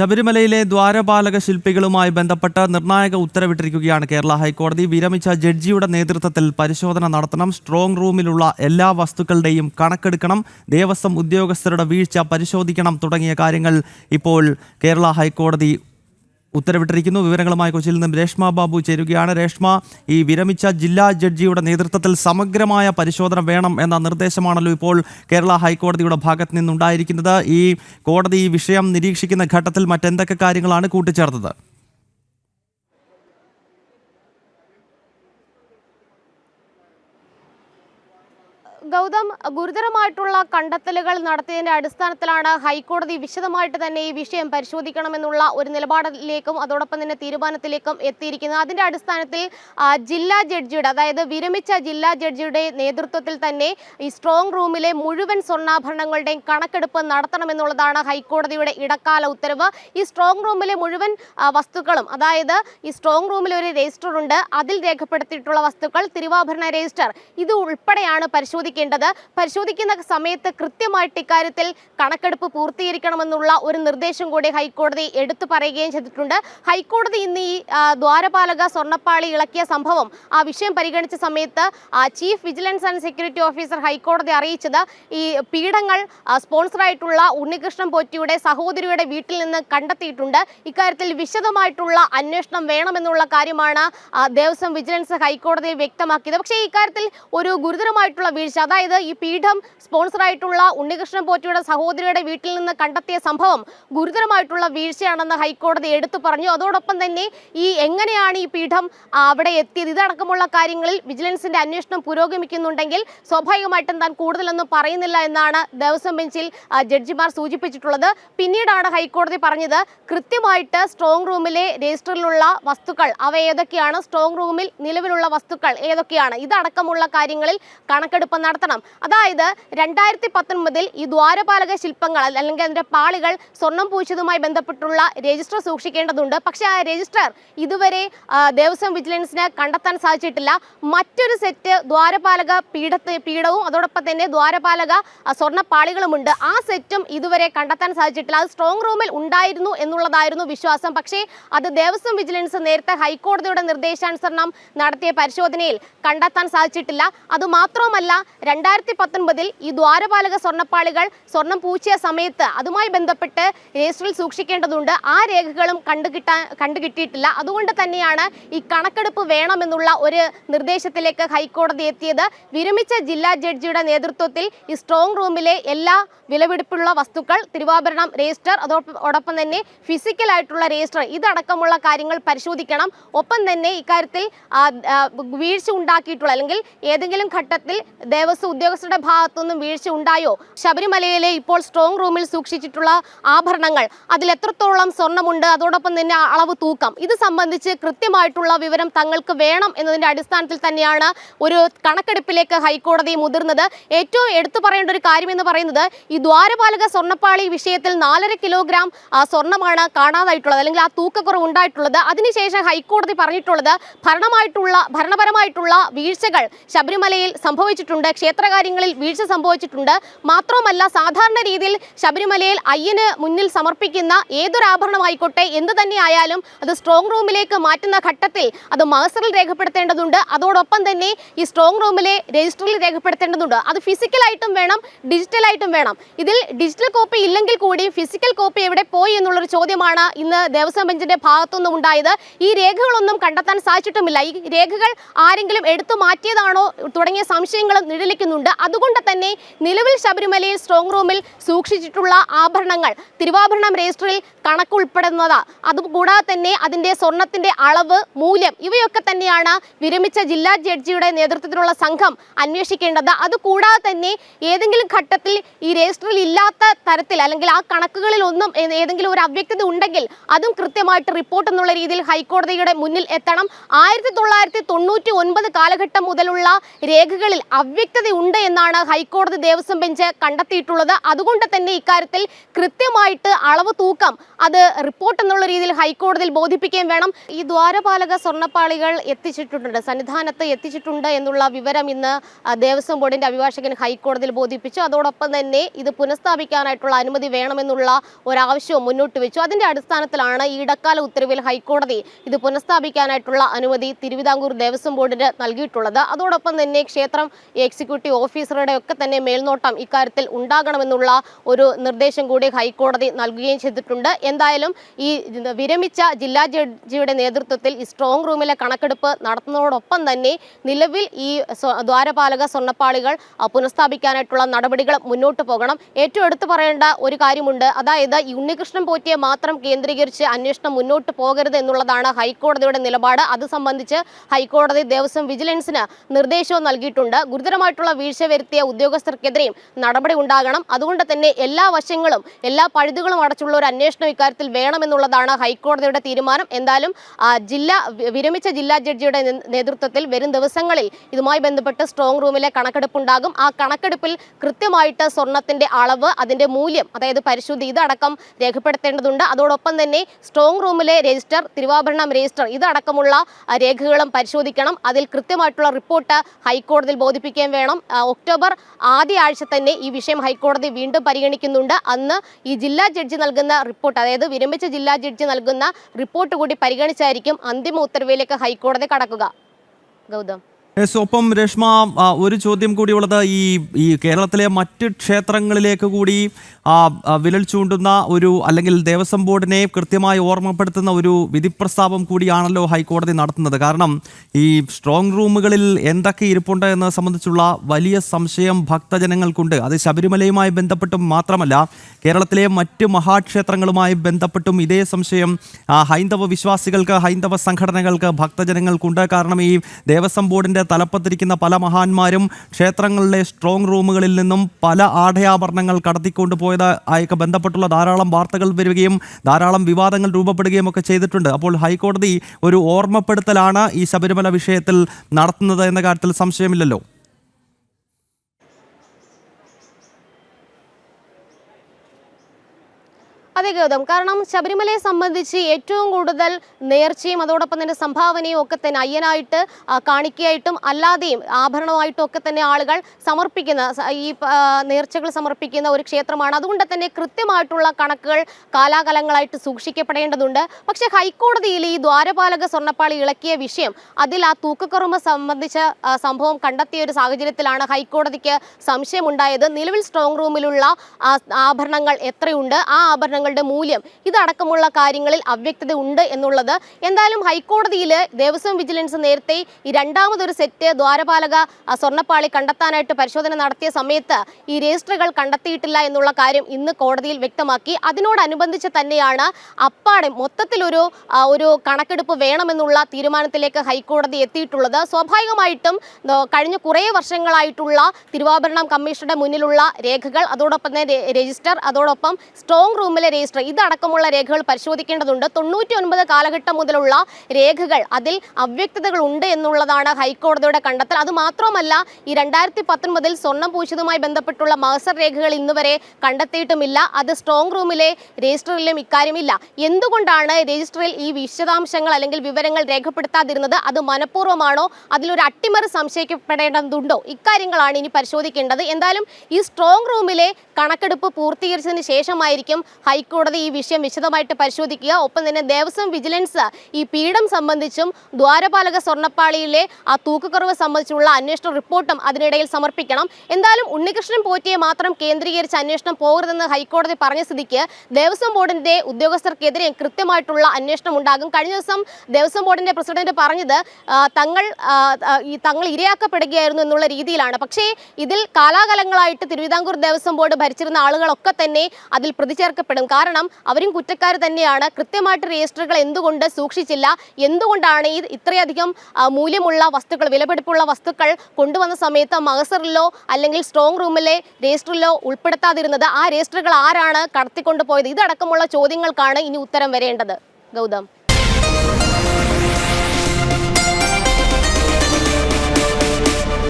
ശബരിമലയിലെ ദ്വാരപാലക ശില്പികളുമായി ബന്ധപ്പെട്ട് നിർണായക ഉത്തരവിട്ടിരിക്കുകയാണ് കേരള ഹൈക്കോടതി. വിരമിച്ച ജഡ്ജിയുടെ നേതൃത്വത്തിൽ പരിശോധന നടത്തണം. സ്ട്രോങ് റൂമിലുള്ള എല്ലാ വസ്തുക്കളുടെയും കണക്കെടുക്കണം. ദേവസ്വം ഉദ്യോഗസ്ഥരുടെ വീഴ്ച പരിശോധിക്കണം തുടങ്ങിയ കാര്യങ്ങൾ ഇപ്പോൾ കേരള ഹൈക്കോടതി ഉത്തരവിട്ടിരിക്കുന്നു. വിവരങ്ങളുമായി കൊച്ചിയിൽ നിന്നും രേഷ്മ ബാബു ചേരുകയാണ്. രേഷ്മ ഈ വിരമിച്ച ജില്ലാ ജഡ്ജിയുടെ നേതൃത്വത്തിൽ സമഗ്രമായ പരിശോധന വേണം എന്ന നിർദ്ദേശമാണല്ലോ ഇപ്പോൾ കേരള ഹൈക്കോടതിയുടെ ഭാഗത്ത് നിന്നുണ്ടായിരിക്കുന്നത്. ഈ കോടതി ഈ വിഷയം നിരീക്ഷിക്കുന്ന ഘട്ടത്തിൽ മറ്റെന്തൊക്കെ കാര്യങ്ങളാണ് കൂട്ടിച്ചേർത്തത്? ഗൗതം ഗുരുതരമായിട്ടുള്ള കണ്ടെത്തലുകൾ നടത്തിയതിന്റെ അടിസ്ഥാനത്തിലാണ് ഹൈക്കോടതി വിശദമായിട്ട് തന്നെ ഈ വിഷയം പരിശോധിക്കണമെന്നുള്ള ഒരു നിലപാടിലേക്കും അതോടൊപ്പം തന്നെ തീരുമാനത്തിലേക്കും എത്തിയിരിക്കുന്നത്. അതിന്റെ അടിസ്ഥാനത്തിൽ ജില്ലാ ജഡ്ജിയുടെ അതായത് വിരമിച്ച ജില്ലാ ജഡ്ജിയുടെ നേതൃത്വത്തിൽ തന്നെ ഈ സ്ട്രോങ് റൂമിലെ മുഴുവൻ സ്വർണാഭരണങ്ങളുടെയും കണക്കെടുപ്പ് നടത്തണമെന്നുള്ളതാണ് ഹൈക്കോടതിയുടെ ഇടക്കാല ഉത്തരവ്. ഈ സ്ട്രോങ് റൂമിലെ മുഴുവൻ വസ്തുക്കളും അതായത് ഈ സ്ട്രോങ് റൂമിൽ ഒരു രജിസ്റ്റർ ഉണ്ട് അതിൽ രേഖപ്പെടുത്തിയിട്ടുള്ള വസ്തുക്കൾ തിരുവാഭരണ രജിസ്റ്റർ ഇത് ഉൾപ്പെടെയാണ് പരിശോധിക്കേണ്ടത്. പരിശോധിക്കുന്ന സമയത്ത് കൃത്യമായിട്ട് ഇക്കാര്യത്തിൽ കണക്കെടുപ്പ് പൂർത്തീകരിക്കണമെന്നുള്ള ഒരു നിർദ്ദേശം കൂടി ഹൈക്കോടതി എടുത്തു പറയുകയും ചെയ്തിട്ടുണ്ട്. ഹൈക്കോടതി ഇന്ന് ഈ ദ്വാരപാലക സ്വർണപ്പാളി ഇളക്കിയ സംഭവം ആ വിഷയം പരിഗണിച്ച സമയത്ത് chief vigilance and security officer ഹൈക്കോടതി അറിയിച്ചത് ഈ പീഠങ്ങൾ സ്പോൺസറായിട്ടുള്ള ഉണ്ണികൃഷ്ണൻ പോറ്റിയുടെ സഹോദരിയുടെ വീട്ടിൽ നിന്ന് കണ്ടെത്തിയിട്ടുണ്ട്. ഇക്കാര്യത്തിൽ വിശദമായിട്ടുള്ള അന്വേഷണം വേണമെന്നുള്ള കാര്യമാണ് ദേവസ്വം വിജിലൻസ് ഹൈക്കോടതിയിൽ വ്യക്തമാക്കിയത്. പക്ഷേ ഇക്കാര്യത്തിൽ ഒരു ഗുരുതരമായിട്ടുള്ള വീഴ്ച അതായത് ഈ പീഠം സ്പോൺസറായിട്ടുള്ള ഉണ്ണികൃഷ്ണൻ പോറ്റിയുടെ സഹോദരിയുടെ വീട്ടിൽ നിന്ന് കണ്ടെത്തിയ സംഭവം ഗുരുതരമായിട്ടുള്ള വീഴ്ചയാണെന്ന് ഹൈക്കോടതി എടുത്തു പറഞ്ഞു. അതോടൊപ്പം തന്നെ ഈ എങ്ങനെയാണ് ഈ പീഠം അവിടെ എത്തിയത്? ഇതടക്കമുള്ള കാര്യങ്ങളിൽ വിജിലൻസിന്റെ അന്വേഷണം പുരോഗമിക്കുന്നുണ്ടെങ്കിൽ സ്വാഭാവികമായിട്ടും താൻ കൂടുതലൊന്നും പറയുന്നില്ല എന്നാണ് ദേവസ്വം ബെഞ്ചിൽ ജഡ്ജിമാർ സൂചിപ്പിച്ചിട്ടുള്ളത്. പിന്നീടാണ് ഹൈക്കോടതി പറഞ്ഞത് കൃത്യമായിട്ട് സ്ട്രോങ് റൂമിലെ രജിസ്റ്ററിലുള്ള വസ്തുക്കൾ അവ ഏതൊക്കെയാണ്? സ്ട്രോങ് റൂമിൽ നിലവിലുള്ള വസ്തുക്കൾ ഏതൊക്കെയാണ്? ഇതടക്കമുള്ള കാര്യങ്ങളിൽ കണക്കെടുപ്പ് നടത്തണം. അതായത് രണ്ടായിരത്തി പത്തൊൻപതിൽ ഈ ദ്വാരപാലക ശില്പങ്ങൾ അല്ലെങ്കിൽ അതിന്റെ പാളികൾ സ്വർണം പൂശിയതുമായി ബന്ധപ്പെട്ടുള്ള രജിസ്റ്റർ സൂക്ഷിക്കേണ്ടതുണ്ട്. പക്ഷേ ആ രജിസ്റ്റർ ഇതുവരെ ദേവസ്വം വിജിലൻസിന് കണ്ടെത്താൻ സാധിച്ചിട്ടില്ല. മറ്റൊരു സെറ്റ് ദ്വാരപാലക പീഠത്തെ പീഠവും അതോടൊപ്പം തന്നെ ദ്വാരപാലക സ്വർണ പാളികളുമുണ്ട് ആ സെറ്റും ഇതുവരെ കണ്ടെത്താൻ സാധിച്ചിട്ടില്ല. അത് സ്ട്രോങ് റൂമിൽ ഉണ്ടായിരുന്നു എന്നുള്ളതായിരുന്നു വിശ്വാസം. പക്ഷേ അത് ദേവസ്വം വിജിലൻസ് നേരത്തെ ഹൈക്കോടതിയുടെ നിർദ്ദേശാനുസരണം നടത്തിയ പരിശോധനയിൽ കണ്ടെത്താൻ സാധിച്ചിട്ടില്ല. അതുമാത്രവുമല്ല രണ്ടായിരത്തി പത്തൊൻപതിൽ ഈ ദ്വാരപാലക സ്വർണപ്പാളികൾ സ്വർണം പൂച്ചിയ സമയത്ത് അതുമായി ബന്ധപ്പെട്ട് രജിസ്റ്ററിൽ സൂക്ഷിക്കേണ്ടതുണ്ട്. ആ രേഖകളും കണ്ടുകിട്ടാൻ കണ്ടുകിട്ടിയിട്ടില്ല അതുകൊണ്ട് തന്നെയാണ് ഈ കണക്കെടുപ്പ് വേണമെന്നുള്ള ഒരു നിർദ്ദേശത്തിലേക്ക് ഹൈക്കോടതി എത്തിയത്. വിരമിച്ച ജില്ലാ ജഡ്ജിയുടെ നേതൃത്വത്തിൽ ഈ സ്ട്രോങ് റൂമിലെ എല്ലാ വിലപിടിപ്പുള്ള വസ്തുക്കൾ തിരുവാഭരണം രജിസ്റ്റർ അതോടൊപ്പം തന്നെ ഫിസിക്കൽ ആയിട്ടുള്ള രജിസ്റ്റർ ഇതടക്കമുള്ള കാര്യങ്ങൾ പരിശോധിക്കണം. ഒപ്പം തന്നെ ഇക്കാര്യത്തിൽ വീഴ്ച ഉണ്ടാക്കിയിട്ടുള്ള അല്ലെങ്കിൽ ഏതെങ്കിലും ഘട്ടത്തിൽ ദേവസ്വം ഉദ്യോഗസ്ഥരുടെ ഭാഗത്തുനിന്നും വീഴ്ച ഉണ്ടായോ? ശബരിമലയിലെ ഇപ്പോൾ സ്ട്രോങ് റൂമിൽ സൂക്ഷിച്ചിട്ടുള്ള ആഭരണങ്ങൾ അതിൽ എത്രത്തോളം സ്വർണമുണ്ട് അതോടൊപ്പം തന്നെ അളവ് തൂക്കം ഇത് സംബന്ധിച്ച് കൃത്യമായിട്ടുള്ള വിവരം തങ്ങൾക്ക് വേണം എന്നതിന്റെ അടിസ്ഥാനത്തിൽ തന്നെയാണ് ഒരു കണക്കെടുപ്പിലേക്ക് ഹൈക്കോടതി മുതിർന്നത്. ഏറ്റവും എടുത്തു പറയേണ്ട ഒരു കാര്യം എന്ന് പറയുന്നത് ഈ ദ്വാരപാലക സ്വർണപ്പാളി വിഷയത്തിൽ നാലര കിലോഗ്രാം സ്വർണമാണ് കാണാതായിട്ടുള്ളത് അല്ലെങ്കിൽ ആ തൂക്കക്കുറവ് ഉണ്ടായിട്ടുള്ളത്. അതിനുശേഷം ഹൈക്കോടതി പറഞ്ഞിട്ടുള്ളത് ഭരണമായിട്ടുള്ള ഭരണപരമായിട്ടുള്ള വീഴ്ചകൾ ശബരിമലയിൽ സംഭവിച്ചിട്ടുണ്ട് ക്ഷേത്രകാര്യങ്ങളിൽ വീഴ്ച സംഭവിച്ചിട്ടുണ്ട്. മാത്രമല്ല സാധാരണ രീതിയിൽ ശബരിമലയിൽ അയ്യന് മുന്നിൽ സമർപ്പിക്കുന്ന ഏതൊരു ആഭരണമായിക്കോട്ടെ എന്ത് തന്നെ ആയാലും അത് സ്ട്രോങ് റൂമിലേക്ക് മാറ്റുന്ന ഘട്ടത്തിൽ അത് മഹസറിൽ രേഖപ്പെടുത്തേണ്ടതുണ്ട്. അതോടൊപ്പം തന്നെ ഈ സ്ട്രോങ് റൂമിലെ രജിസ്റ്ററിൽ രേഖപ്പെടുത്തേണ്ടതുണ്ട്. അത് ഫിസിക്കലായിട്ടും വേണം ഡിജിറ്റലായിട്ടും വേണം. ഇതിൽ ഡിജിറ്റൽ കോപ്പി ഇല്ലെങ്കിൽ കൂടി ഫിസിക്കൽ കോപ്പി എവിടെ പോയി എന്നുള്ളൊരു ചോദ്യമാണ് ഇന്ന് ദേവസ്വം ബെഞ്ചിന്റെ ഭാഗത്തുനിന്നും ഉണ്ടായത്. ഈ രേഖകളൊന്നും കണ്ടെത്താൻ സാധിച്ചിട്ടുമില്ല. ഈ രേഖകൾ ആരെങ്കിലും എടുത്തു മാറ്റിയതാണോ തുടങ്ങിയ സംശയങ്ങളും നിഴലിക്കുന്നുണ്ട് അതുകൊണ്ട് തന്നെ നിലവിൽ ശബരിമലയിൽ സ്ട്രോങ് റൂമിൽ സൂക്ഷിച്ചിട്ടുള്ള ആഭരണങ്ങൾ തിരുവാഭരണം രജിസ്റ്ററിൽ കണക്കുൾപ്പെടുന്നതാ. അതുകൂടാതെ തന്നെ അതിന്റെ സ്വർണത്തിന്റെ അളവ് മൂല്യം ഇവയൊക്കെ തന്നെയാണ് വിരമിച്ച ജില്ലാ ജഡ്ജിയുടെ നേതൃത്വത്തിലുള്ള സംഘം അന്വേഷിക്കേണ്ടത്. അതുകൂടാതെ തന്നെ ഏതെങ്കിലും ഘട്ടത്തിൽ ഈ രജിസ്റ്ററിൽ ഇല്ലാത്ത തരത്തിൽ അല്ലെങ്കിൽ ആ കണക്കുകളിൽ ഒന്നും ഏതെങ്കിലും ഒരു അവ്യക്തത ഉണ്ടെങ്കിൽ അതും കൃത്യമായിട്ട് റിപ്പോർട്ട് എന്നുള്ള രീതിയിൽ ഹൈക്കോടതിയുടെ മുന്നിൽ എത്തണം. ആയിരത്തി തൊള്ളായിരത്തി തൊണ്ണൂറ്റി ഒൻപത് കാലഘട്ടം മുതലുള്ള രേഖകളിൽ അവ്യക്തത അവ്യക്തത ഉണ്ട് എന്നാണ് ഹൈക്കോടതി ദേവസ്വം ബെഞ്ച് കണ്ടെത്തിയിട്ടുള്ളത്. അതുകൊണ്ട് തന്നെ ഇക്കാര്യത്തിൽ കൃത്യമായിട്ട് അളവ് തൂക്കം അത് റിപ്പോർട്ട് എന്നുള്ള രീതിയിൽ ഹൈക്കോടതിയിൽ ബോധിപ്പിക്കുകയും വേണം. ഈ ദ്വാരപാലക സ്വർണപ്പാളികൾ എത്തിച്ചിട്ടുണ്ട് സന്നിധാനത്ത് എത്തിച്ചിട്ടുണ്ട് എന്നുള്ള വിവരം ഇന്ന് ദേവസ്വം ബോർഡിന്റെ അഭിഭാഷകൻ ഹൈക്കോടതിയിൽ ബോധിപ്പിച്ചു. അതോടൊപ്പം തന്നെ ഇത് പുനഃസ്ഥാപിക്കാനായിട്ടുള്ള അനുമതി വേണമെന്നുള്ള ഒരാവശ്യവും മുന്നോട്ട് വെച്ചു. അതിന്റെ അടിസ്ഥാനത്തിലാണ് ഈ ഇടക്കാല ഉത്തരവിൽ ഹൈക്കോടതി ഇത് പുനഃസ്ഥാപിക്കാനായിട്ടുള്ള അനുമതി തിരുവിതാംകൂർ ദേവസ്വം ബോർഡിന് നൽകിയിട്ടുള്ളത്. അതോടൊപ്പം തന്നെ ക്ഷേത്രം എക്സിക്യൂട്ടീവ് ഓഫീസറുടെ ഒക്കെ തന്നെ മേൽനോട്ടം ഇക്കാര്യത്തിൽ ഉണ്ടാകണമെന്നുള്ള ഒരു നിർദ്ദേശം കൂടി ഹൈക്കോടതി നൽകുകയും ചെയ്തിട്ടുണ്ട്. എന്തായാലും ഈ വിരമിച്ച ജില്ലാ ജഡ്ജിയുടെ നേതൃത്വത്തിൽ ഈ സ്ട്രോങ് റൂമിലെ കണക്കെടുപ്പ് നടത്തുന്നതോടൊപ്പം തന്നെ നിലവിൽ ഈ ദ്വാരപാലക സ്വർണപ്പാളികൾ പുനഃസ്ഥാപിക്കാനായിട്ടുള്ള നടപടികൾ മുന്നോട്ട് പോകണം. ഏറ്റവും എടുത്തു പറയേണ്ട ഒരു കാര്യമുണ്ട്. അതായത് ഈ ഉണ്ണികൃഷ്ണൻ പോറ്റിയെ മാത്രം കേന്ദ്രീകരിച്ച് അന്വേഷണം മുന്നോട്ട് പോകരുത് എന്നുള്ളതാണ് ഹൈക്കോടതിയുടെ നിലപാട്. അത് സംബന്ധിച്ച് ഹൈക്കോടതി ദേവസ്വം വിജിലൻസിന് നിർദ്ദേശവും നൽകിയിട്ടുണ്ട്. ഗുരുതരമായിട്ടുള്ള വീഴ്ച വരുത്തിയ ഉദ്യോഗസ്ഥർക്കെതിരെയും നടപടി ഉണ്ടാകണം. അതുകൊണ്ട് തന്നെ എല്ലാ വശങ്ങളും എല്ലാ പഴുതുകളും അടച്ചുള്ള ഒരു അന്വേഷണം ഇക്കാര്യത്തിൽ വേണമെന്നുള്ളതാണ് ഹൈക്കോടതിയുടെ തീരുമാനം. എന്തായാലും ജില്ലാ വിരമിച്ച ജില്ലാ ജഡ്ജിയുടെ നേതൃത്വത്തിൽ വരും ദിവസങ്ങളിൽ ഇതുമായി ബന്ധപ്പെട്ട് സ്ട്രോങ് റൂമിലെ കണക്കെടുപ്പുണ്ടാകും. ആ കണക്കെടുപ്പിൽ കൃത്യമായിട്ട് സ്വർണത്തിന്റെ അളവ് അതിന്റെ മൂല്യം അതായത് പരിശുദ്ധി ഇതടക്കം രേഖപ്പെടുത്തേണ്ടതുണ്ട്. അതോടൊപ്പം തന്നെ സ്ട്രോങ് റൂമിലെ രജിസ്റ്റർ തിരുവാഭരണം രജിസ്റ്റർ ഇതടക്കമുള്ള രേഖകളും പരിശോധിക്കണം. അതിൽ കൃത്യമായിട്ടുള്ള റിപ്പോർട്ട് ഹൈക്കോടതിയിൽ ബോധിപ്പിക്കുകയും വേണം. ആ, ഒക്ടോബർ ആദ്യ ആഴ്ച തന്നെ ഈ വിഷയം ഹൈക്കോടതി വീണ്ടും പരിഗണിക്കുന്നുണ്ട്. അന്ന് ഈ ജില്ലാ ജഡ്ജി നൽകുന്ന റിപ്പോർട്ട് അതായത് വിരമിച്ച ജില്ലാ ജഡ്ജി നൽകുന്ന റിപ്പോർട്ട് കൂടി പരിഗണിച്ചായിരിക്കും അന്തിമ ഉത്തരവിലേക്ക് ഹൈക്കോടതി കടക്കുക. ഗൗതം. യെസ്, ഒപ്പം രേഷ്മ ഒരു ചോദ്യം കൂടിയുള്ളത് ഈ ഈ കേരളത്തിലെ മറ്റ് ക്ഷേത്രങ്ങളിലേക്ക് കൂടി വിരൽ ചൂണ്ടുന്ന ഒരു അല്ലെങ്കിൽ ദേവസ്വം ബോർഡിനെ കൃത്യമായി ഓർമ്മപ്പെടുത്തുന്ന ഒരു വിധിപ്രസ്താവം കൂടിയാണല്ലോ ഹൈക്കോടതി നടത്തുന്നത്. കാരണം ഈ സ്ട്രോങ് റൂമുകളിൽ എന്തൊക്കെ ഇരിപ്പുണ്ട് എന്നത് സംബന്ധിച്ചുള്ള വലിയ സംശയം ഭക്തജനങ്ങൾക്കുണ്ട്. അത് ശബരിമലയുമായി ബന്ധപ്പെട്ടും മാത്രമല്ല കേരളത്തിലെ മറ്റ് മഹാക്ഷേത്രങ്ങളുമായി ബന്ധപ്പെട്ടും ഇതേ സംശയം ഹൈന്ദവ വിശ്വാസികൾക്ക് ഹൈന്ദവ സംഘടനകൾക്ക് ഭക്തജനങ്ങൾക്കുണ്ട്. കാരണം ഈ ദേവസ്വം ബോർഡിന്റെ തലപ്പത്തിരിക്കുന്ന പല മഹാന്മാരും ക്ഷേത്രങ്ങളിലെ സ്ട്രോങ് റൂമുകളിൽ നിന്നും പല ആഢയാഭരണങ്ങൾ കടത്തിക്കൊണ്ടുപോയത് ആയൊക്കെ ബന്ധപ്പെട്ടുള്ള ധാരാളം വാർത്തകൾ വരികയും ധാരാളം വിവാദങ്ങൾ രൂപപ്പെടുകയും ഒക്കെ ചെയ്തിട്ടുണ്ട്. അപ്പോൾ ഹൈക്കോടതി ഒരു ഓർമ്മപ്പെടുത്തലാണ് ഈ ശബരിമല വിഷയത്തിൽ നടത്തുന്നത് എന്ന കാര്യത്തിൽ സംശയമില്ലല്ലോ. അതെ ഗൗതം കാരണം ശബരിമലയെ സംബന്ധിച്ച് ഏറ്റവും കൂടുതൽ നേർച്ചയും അതോടൊപ്പം തന്നെ സംഭാവനയും ഒക്കെ തന്നെ അയ്യനായിട്ട് കാണിക്കയായിട്ടും അല്ലാതെയും ആഭരണമായിട്ടും ഒക്കെ തന്നെ ആളുകൾ സമർപ്പിക്കുന്ന ഈ നേർച്ചകൾ സമർപ്പിക്കുന്ന ഒരു ക്ഷേത്രമാണ്. അതുകൊണ്ട് തന്നെ കൃത്യമായിട്ടുള്ള കണക്കുകൾ കാലാകാലങ്ങളായിട്ട് സൂക്ഷിക്കപ്പെടേണ്ടതുണ്ട്. പക്ഷേ ഹൈക്കോടതിയിൽ ഈ ദ്വാരപാലക സ്വർണപ്പാളി ഇളക്കിയ വിഷയം അതിൽ ആ തൂക്കക്കുറുമ സംബന്ധിച്ച സംഭവം കണ്ടെത്തിയ ഒരു സാഹചര്യത്തിലാണ് ഹൈക്കോടതിക്ക് സംശയമുണ്ടായത്. നിലവിൽ സ്ട്രോങ് റൂമിലുള്ള ആഭരണങ്ങൾ എത്രയുണ്ട്? ആ ആഭരണങ്ങളുടെ മൂല്യം. ഇതടക്കമുള്ള കാര്യങ്ങളിൽ അവ്യക്തത ഉണ്ട് എന്നുള്ളത് എന്തായാലും ഹൈക്കോടതിയിൽ ദേവസ്വം വിജിലൻസ് നേരത്തെ ഈ രണ്ടാമതൊരു സെറ്റ് ദ്വാരപാലക സ്വർണപ്പാളി കണ്ടെത്താനായിട്ട് പരിശോധന നടത്തിയ സമയത്ത് ഈ രജിസ്റ്ററുകൾ കണ്ടെത്തിയിട്ടില്ല എന്നുള്ള കാര്യം ഇന്ന് കോടതിയിൽ വ്യക്തമാക്കി. അതിനോടനുബന്ധിച്ച് തന്നെയാണ് അപ്പാടെ മൊത്തത്തിലൊരു ഒരു കണക്കെടുപ്പ് വേണമെന്നുള്ള തീരുമാനത്തിലേക്ക് ഹൈക്കോടതി എത്തിയിട്ടുള്ളത്. സ്വാഭാവികമായിട്ടും കഴിഞ്ഞ കുറേ വർഷങ്ങളായിട്ടുള്ള തിരുവാഭരണം കമ്മീഷന്റെ മുന്നിലുള്ള രേഖകൾ അതോടൊപ്പം തന്നെ രജിസ്റ്റർ അതോടൊപ്പം സ്ട്രോങ് റൂമിലെ രജിസ്റ്റർ ഇതടക്കമുള്ള രേഖകൾ പരിശോധിക്കേണ്ടതുണ്ട്. തൊണ്ണൂറ്റി ഒൻപത് കാലഘട്ടം മുതലുള്ള രേഖകൾ അതിൽ അവ്യക്തതകൾ ഉണ്ട് എന്നുള്ളതാണ് ഹൈക്കോടതിയുടെ കണ്ടെത്തൽ. അത് മാത്രമല്ല ഈ രണ്ടായിരത്തി പത്തൊൻപതിൽ സ്വർണം പൂശിയതുമായി ബന്ധപ്പെട്ടുള്ള മഹസർ രേഖകൾ ഇന്നുവരെ കണ്ടെത്തിയിട്ടുമില്ല. അത് സ്ട്രോങ് റൂമിലെ രജിസ്റ്ററിലും ഇക്കാര്യമില്ല. എന്തുകൊണ്ടാണ് രജിസ്റ്ററിൽ ഈ വിശദാംശങ്ങൾ അല്ലെങ്കിൽ വിവരങ്ങൾ രേഖപ്പെടുത്താതിരുന്നത്? അത് മനഃപൂർവമാണോ? അതിലൊരു അട്ടിമറി സംശയിക്കപ്പെടേണ്ടതുണ്ടോ? ഇക്കാര്യങ്ങളാണ് ഇനി പരിശോധിക്കേണ്ടത്. എന്തായാലും ഈ സ്ട്രോങ് റൂമിലെ കണക്കെടുപ്പ് പൂർത്തീകരിച്ചതിന് ശേഷമായിരിക്കും ഹൈക്കോടതി ഈ വിഷയം വിശദമായിട്ട് പരിശോധിക്കുക. ഒപ്പം തന്നെ ദേവസ്വം വിജിലൻസ് ഈ പീഠം സംബന്ധിച്ചും ദ്വാരപാലക സ്വർണപ്പാളിയിലെ ആ തൂക്കക്കുറവ് സംബന്ധിച്ചുള്ള അന്വേഷണ റിപ്പോർട്ടും അതിനിടയിൽ സമർപ്പിക്കണം. എന്തായാലും ഉണ്ണികൃഷ്ണൻ പോറ്റിയെ മാത്രം കേന്ദ്രീകരിച്ച് അന്വേഷണം പോകരുതെന്ന് ഹൈക്കോടതി പറഞ്ഞ സ്ഥിതിക്ക് ദേവസ്വം ബോർഡിന്റെ ഉദ്യോഗസ്ഥർക്കെതിരെ കൃത്യമായിട്ടുള്ള അന്വേഷണം ഉണ്ടാകും. കഴിഞ്ഞ ദിവസം ദേവസ്വം ബോർഡിന്റെ പ്രസിഡന്റ് പറഞ്ഞത് തങ്ങൾ തങ്ങൾ ഇരയാക്കപ്പെടുകയായിരുന്നു എന്നുള്ള രീതിയിലാണ്. പക്ഷേ ഇതിൽ കാലാകാലങ്ങളായിട്ട് തിരുവിതാംകൂർ ദേവസ്വം ബോർഡ് ഭരിച്ചിരുന്ന ആളുകളൊക്കെ തന്നെ അതിൽ പ്രതി ചേർക്കപ്പെടും കാരണം അവരും കുറ്റക്കാർ തന്നെയാണ്. കൃത്യമായിട്ട് രജിസ്റ്ററുകൾ എന്തുകൊണ്ട് സൂക്ഷിച്ചില്ല? എന്തുകൊണ്ടാണ് ഈ ഇത്രയധികം മൂല്യമുള്ള വസ്തുക്കൾ വിലപിടിപ്പുള്ള വസ്തുക്കൾ കൊണ്ടുവന്ന സമയത്ത് മഹസറിലോ അല്ലെങ്കിൽ സ്ട്രോങ് റൂമിലെ രജിസ്റ്ററിലോ ഉൾപ്പെടുത്താതിരുന്നത്? ആ രജിസ്റ്ററുകൾ ആരാണ് കടത്തിക്കൊണ്ടുപോയത്? ഇതടക്കമുള്ള ചോദ്യങ്ങൾക്കാണ് ഇനി ഉത്തരം വരേണ്ടത്. ഗൗതം.